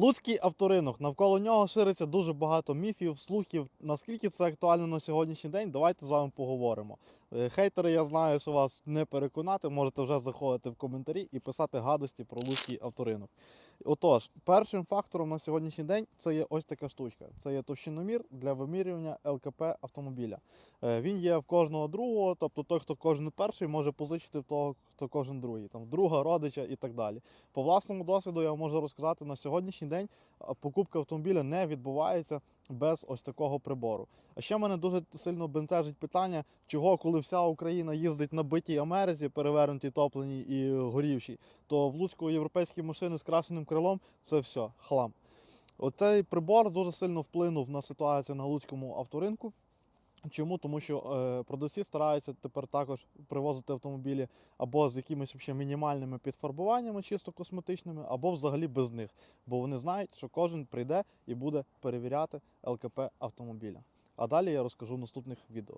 Луцький авторинок. Навколо нього шириться дуже багато міфів, слухів. Наскільки це актуально на сьогоднішній день, давайте з вами поговоримо. Е, Хейтери, я знаю, що вас не переконати. Можете вже заходити в коментарі і писати гадості про Луцький авторинок. Отож, першим фактором на сьогоднішній день це є ось така штучка. Це є товщиномір для вимірювання ЛКП автомобіля. Е, Він є в кожного другого, тобто той, хто кожен перший, може позичити в того, хто кожен другий, там друга, родича і так далі. По власному досвіду я можу розказати на сьогоднішній день покупка автомобіля не відбувається без ось такого прибору. А ще мене дуже сильно бентежить питання, чого, коли вся Україна їздить на битій Америці, перевернутій, топленій і горівшій, то в Луцьку європейські машини з крашеним крилом це все хлам. Оцей прибор дуже сильно вплинув на ситуацію на луцькому авторинку. Чому? Тому що е, продавці стараються тепер також привозити автомобілі або з якимись ще мінімальними підфарбуваннями, чисто косметичними, або взагалі без них. Бо вони знають, що кожен прийде і буде перевіряти ЛКП автомобіля. А далі я розкажу в наступних відео.